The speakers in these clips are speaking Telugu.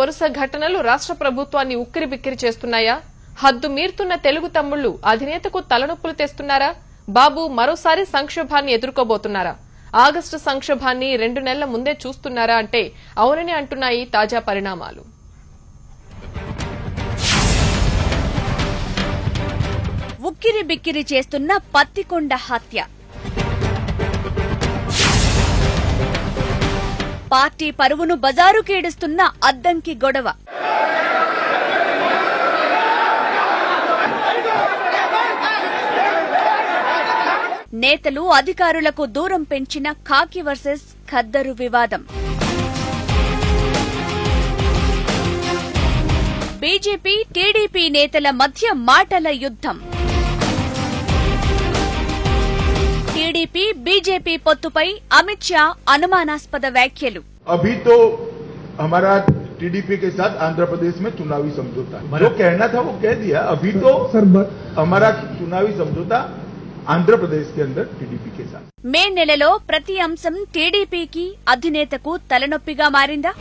వరుస ఘటనలు రాష్ట్ర ప్రభుత్వాన్ని ఉక్కిరిబిక్కిరి చేస్తున్నాయా? హద్దు మీరుతున్న తెలుగు తమ్ముళ్ళు అధినేతకు తలనొప్పులు తెస్తున్నారా? బాబు మరోసారి సంక్షోభాన్ని ఎదుర్కోబోతున్నారా? ఆగస్టు సంక్షోభాన్ని రెండు నెలల ముందే చూస్తున్నారా అంటే అవునని అంటున్నాయి తాజా పరిణామాలు. ఉక్కిరి బిక్కిరి చేస్తున్న పత్తికొండ హత్య. పార్టీ పరువును బజారుకేడుస్తున్న అద్దంకి గొడవ. నేతలు అధికారులకు దూరం పెంచిన ఖాకి వర్సెస్ ఖద్దరు వివాదం. బీజేపీ టీడీపీ నేతల మధ్య మాటల యుద్ధం. టీడీపీ బీజేపీ పొత్తుపై అమిత్ షా అనుమానాస్పద వ్యాఖ్యలు अभी तो हमारा टीडीपी के साथ आंध्र प्रदेश में चुनावी समझौता है। जो कहना था वो कह दिया अभी तो सर ब- हमारा चुनावी समझौता आंध्र प्रदेश के अंदर टीडीपी के साथ మే నెలలో ప్రతి అంశం టీడీపీకి అధినేతకు తలనొప్పిగా మారిందా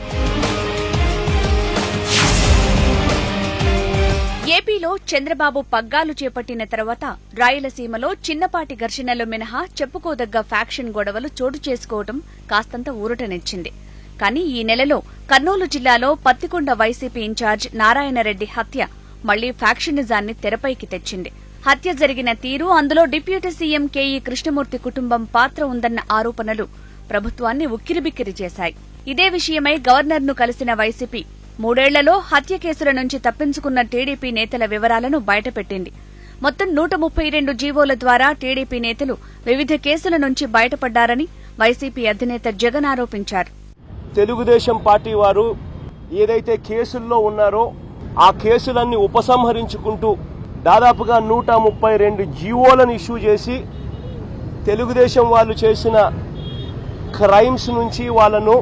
ఏపీలో చంద్రబాబు పగ్గాలు చేపట్టిన తర్వాత రాయలసీమలో చిన్నపాటి ఘర్షణలు మినహా చెప్పుకోదగ్గ ఫ్యాక్షన్ గొడవలు చోటు చేసుకోవడం కాస్తంత ఊరటనిచ్చింది కానీ ఈ నెలలో కర్నూలు జిల్లాలో పత్తికొండ వైసీపీ ఇన్ఛార్జ్ నారాయణరెడ్డి హత్య మళ్ళీ ఫ్యాక్షనిజాన్ని తెరపైకి తెచ్చింది. హత్య జరిగిన తీరు అందులో డిప్యూటీ సీఎం కేఈ కృష్ణమూర్తి కుటుంబం పాత్ర ఉందన్న ఆరోపణలు ప్రభుత్వాన్ని ఉక్కిరిబిక్కిరి చేశాయి. ఇదే విషయమై గవర్నర్ను కలిసిన వైసీపీ మూడేళ్ళలో హత్య కేసుల నుంచి తప్పించుకున్న టీడీపీ నేతల వివరాలను బయటపెట్టింది. మొత్తం నూట ముప్పై రెండు జీవోల ద్వారా టీడీపీ నేతలు వివిధ కేసుల నుంచి బయటపడ్డారని వైసీపీ అధినేత జగన్ ఆరోపించారు. తెలుగుదేశం పార్టీ వారు ఏదైతే కేసుల్లో ఉన్నారో ఆ కేసులన్నీ ఉపసంహరించుకుంటూ దాదాపుగా నూట ముప్పై రెండు జీవోలను ఇష్యూ చేసి తెలుగుదేశం వాళ్ళు చేసిన క్రైమ్స్ నుంచి వాళ్ళను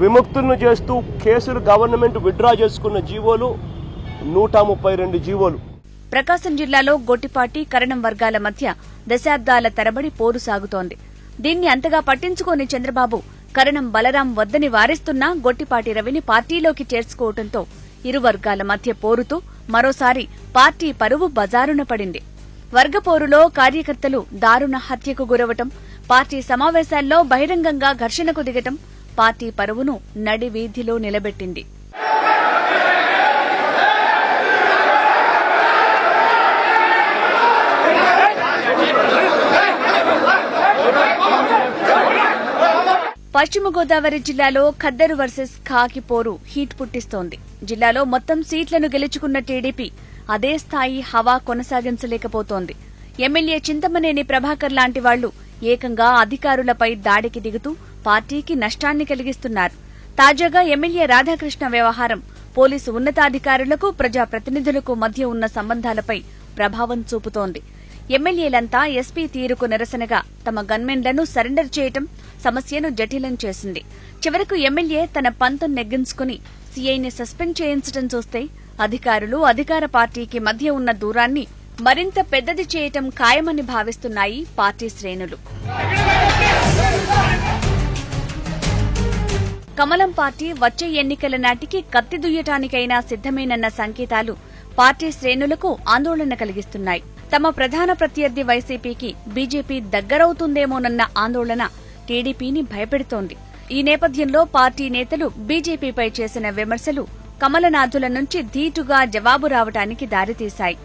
విముక్తులను చేస్తూ కేసులు గవర్నమెంట్ విత్డ్రా చేసుకున్న జీవోలు నూట ముప్పై రెండు జీవోలు. ప్రకాశం జిల్లాలో గొట్టిపాటి కరణం వర్గాల మధ్య దశాబ్దాల తరబడి పోరు సాగుతోంది. దీన్ని అంతగా పట్టించుకోని చంద్రబాబు కరణం బలరాం వద్దని వారిస్తున్నా గొట్టిపాటి రవిని పార్టీలోకి చేర్చుకోవడంతో ఇరు వర్గాల మధ్య పోరుతూ మరోసారి పార్టీ పరువు బజారున పడింది. వర్గపోరులో కార్యకర్తలు దారుణ హత్యకు గురవటం పార్టీ సమావేశాల్లో బహిరంగంగా ఘర్షణకు దిగటం పార్టీ పరువును నడి వీధిలో నిలబెట్టింది. పశ్చిమ గోదావరి జిల్లాలో ఖద్దరు వర్సెస్ ఖాకి పోరు హీట్ పుట్టిస్తోంది. జిల్లాలో మొత్తం సీట్లను గెలుచుకున్న టీడీపీ అదే స్థాయి హవా కొనసాగించలేకపోతోంది. ఎమ్మెల్యే చింతమనేని ప్రభాకర్ లాంటి వాళ్ళు ఏకంగా అధికారులపై దాడికి దిగుతూ పార్టీకి నష్టాన్ని కలిగిస్తున్నారు. తాజాగా ఎమ్మెల్యే రాధాకృష్ణ వ్యవహారం పోలీసు ఉన్నతాధికారులకు ప్రజాప్రతినిధులకు మధ్య ఉన్న సంబంధాలపై ప్రభావం చూపుతోంది. ఎమ్మెల్యేలంతా ఎస్పీ తీరుకు నిరసనగా తమ గన్మెన్లను సరెండర్ చేయటం సమస్యను జటిలం చేసింది. చివరకు ఎమ్మెల్యే తన పంతం నెగ్గించుకుని సీఐని సస్పెండ్ చేయించడం చూస్తే అధికారులు అధికార పార్టీకి మధ్య ఉన్న దూరాన్ని మరింత పెద్దది చేయటం ఖాయమని భావిస్తున్నాయి పార్టీ శ్రేణులు. కమలం పార్టీ వచ్చే ఎన్నికల నాటికి కత్తి దుయ్యటానికైనా సిద్దమేనన్న సంకేతాలు పార్టీ శ్రేణులకు ఆందోళన కలిగిస్తున్నాయి. తమ ప్రధాన ప్రత్యర్థి వైసీపీకి బీజేపీ దగ్గరవుతుందేమోనన్న ఆందోళన టీడీపీని భయపెడుతోంది. ఈ నేపథ్యంలో పార్టీ నేతలు బీజేపీపై చేసిన విమర్శలు కమలనాథుల నుంచి ధీటుగా జవాబు రావటానికి దారితీశాయి.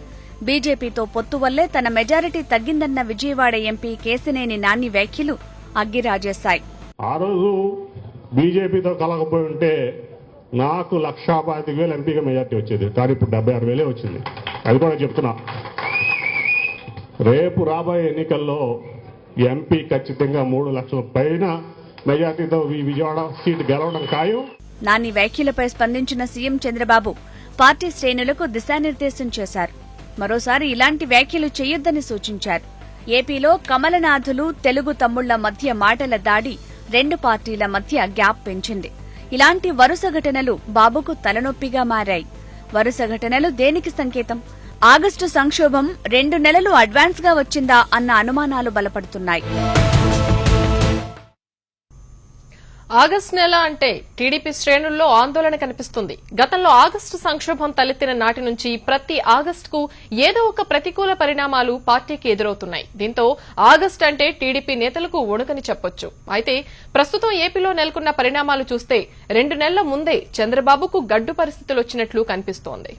బీజేపీతో పొత్తు వల్లే తన మెజారిటీ తగ్గిందన్న విజయవాడ ఎంపీ కేసినేని నాని వ్యాఖ్యలు అగ్గిరాజేశాయి. ఆ రోజు బీజేపీతో కలగపోయి ఉంటే నాకు లక్షా పాతిక వేలు ఎంపీగా మెజార్టీ వచ్చేది. కానీ ఇప్పుడు డెబ్బై ఆరు వేలే వచ్చింది. అది కూడా చెప్తున్నా. రేపు రాబోయే ఎన్నికల్లో ఎంపీ ఖచ్చితంగా మూడు లక్షల పైన మెజార్టీతో ఈ విజయవాడ సీటు గెలవడం ఖాయం. నాని వ్యాఖ్యలపై స్పందించిన సీఎం చంద్రబాబు పార్టీ శ్రేణులకు దిశానిర్దేశం చేశారు. మరోసారి ఇలాంటి వ్యాఖ్యలు చేయొద్దని సూచించారు. ఏపీలో కమలనాథులు తెలుగు తమ్ముళ్ళ మధ్య మాటల దాడి రెండు పార్టీల మధ్య గ్యాప్ పెంచింది. ఇలాంటి వరుస ఘటనలు బాబుకు తలనొప్పిగా మారాయి. వరుస ఘటనలు దేనికి సంకేతం? ఆగస్టు సంక్షోభం రెండు నెలలు అడ్వాన్స్గా వచ్చిందా అన్న అనుమానాలు బలపడుతున్నాయి. ఆగస్టు నెల అంటే టీడీపీ శ్రేణుల్లో ఆందోళన కనిపిస్తుంది. గతంలో ఆగస్టు సంక్షోభం తలెత్తిన నాటి నుంచి ప్రతి ఆగస్టుకు ఏదో ఒక ప్రతికూల పరిణామాలు పార్టీకి ఎదురవుతున్నాయి. దీంతో ఆగస్టు అంటే టీడీపీ నేతలకు వణుకని చెప్పొచ్చు. అయితే ప్రస్తుతం ఏపీలో నెలకొన్న పరిణామాలు చూస్తే రెండు నెలల ముందే చంద్రబాబుకు గడ్డు పరిస్థితులు వచ్చినట్లు కనిపిస్తోంది.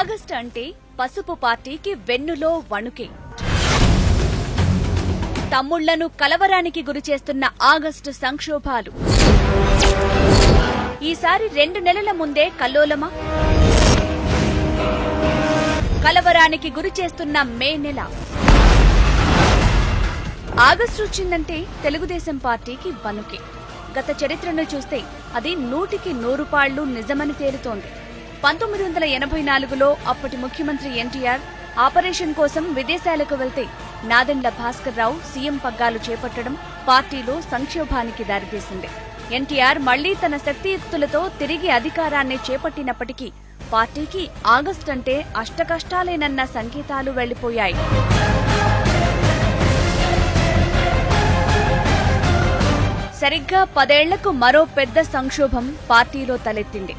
ఆగస్టు అంటే పసుపు పార్టీకి వెన్నులో వణుకే. తమ్ముళ్ళను కలవరానికి గురిచేస్తున్న ఆగస్టు సంక్షోభాలు. ఈసారి రెండు నెలల ముందే కల్లోలమా? కలవరానికి గురిచేస్తున్న మే నెల. ఆగస్టు వచ్చిందంటే తెలుగుదేశం పార్టీకి వణుకే గత చరిత్రను చూస్తే అది నూటికి నూరు పాళ్ళు నిజమని తేలుతోంది. పంతొమ్మిది వందల ఎనభై నాలుగులో అప్పటి ముఖ్యమంత్రి ఎన్టీఆర్ ఆపరేషన్ కోసం విదేశాలకు వెళ్తే నాదెండ్ల భాస్కర్ రావు సీఎం పగ్గాలు చేపట్టడం పార్టీలో సంక్షోభానికి దారితీసింది. ఎన్టీఆర్ మళ్ళీ తన శక్తియుక్తులతో తిరిగి అధికారాన్ని చేపట్టినప్పటికీ పార్టీకి ఆగస్టంటే అష్టకష్టాలేనన్న సంకేతాలు వెళ్ళిపోయాయి. సరిగ్గా పదేళ్ళకు మరో పెద్ద సంక్షోభం పార్టీలో తలెత్తింది.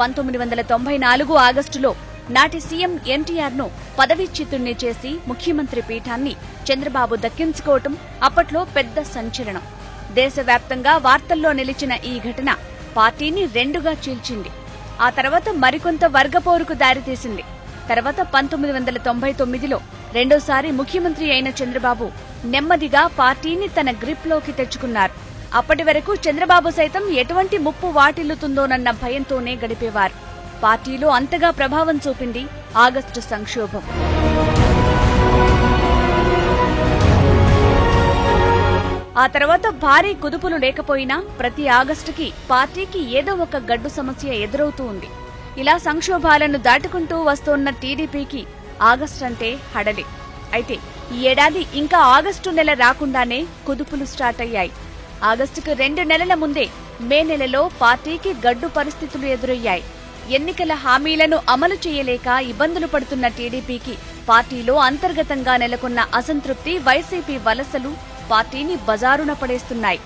పంతొమ్మిది వందల తొంభై నాలుగు ఆగస్టులో నాటి సీఎం ఎన్టీఆర్ను పదవీచ్యుతుణ్ణి చేసి ముఖ్యమంత్రి పీఠాన్ని చంద్రబాబు దక్కించుకోవటం అప్పట్లో పెద్ద సంచలనం. దేశవ్యాప్తంగా వార్తల్లో నిలిచిన ఈ ఘటన పార్టీని రెండుగా చీల్చింది. ఆ తర్వాత మరికొంత వర్గపోరుకు దారితీసింది. తర్వాత పంతొమ్మిది వందల తొంభై తొమ్మిదిలో రెండోసారి ముఖ్యమంత్రి అయిన చంద్రబాబు నెమ్మదిగా పార్టీని తన గ్రిప్లోకి తెచ్చుకున్నారు. అప్పటి వరకు చంద్రబాబు సైతం ఎటువంటి ముప్పు వాటిల్లుతుందోనన్న భయంతోనే గడిపేవారు. పార్టీలో అంతగా ప్రభావం చూపింది ఆగస్టు సంక్షోభం. ఆ తర్వాత భారీ కుదుపులు లేకపోయినా ప్రతి ఆగస్టుకి పార్టీకి ఏదో ఒక గడ్డు సమస్య ఎదురవుతూ ఉంది. ఇలా సంక్షోభాలను దాటుకుంటూ వస్తోన్న టీడీపీకి ఆగస్టు అంటే హడలే. అయితే ఈ ఏడాది ఇంకా ఆగస్టు నెల రాకుండానే కుదుపులు స్టార్ట్ అయ్యాయి. ఆగస్టుకు రెండు నెలల ముందే మే నెలలో పార్టీకి గడ్డు పరిస్థితులు ఎదురయ్యాయి. ఎన్నికల హామీలను అమలు చేయలేక ఇబ్బందులు పడుతున్న టీడీపీకి పార్టీలో అంతర్గతంగా నెలకొన్న అసంతృప్తి వైసీపీ వలసలు పార్టీని బజారున పడేస్తున్నాయి.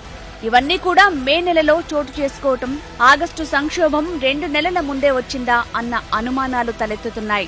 ఇవన్నీ కూడా మే నెలలో చోటు చేసుకోవటం ఆగస్టు సంక్షోభం రెండు నెలల ముందే వచ్చిందా అన్న అనుమానాలు తలెత్తుతున్నాయి.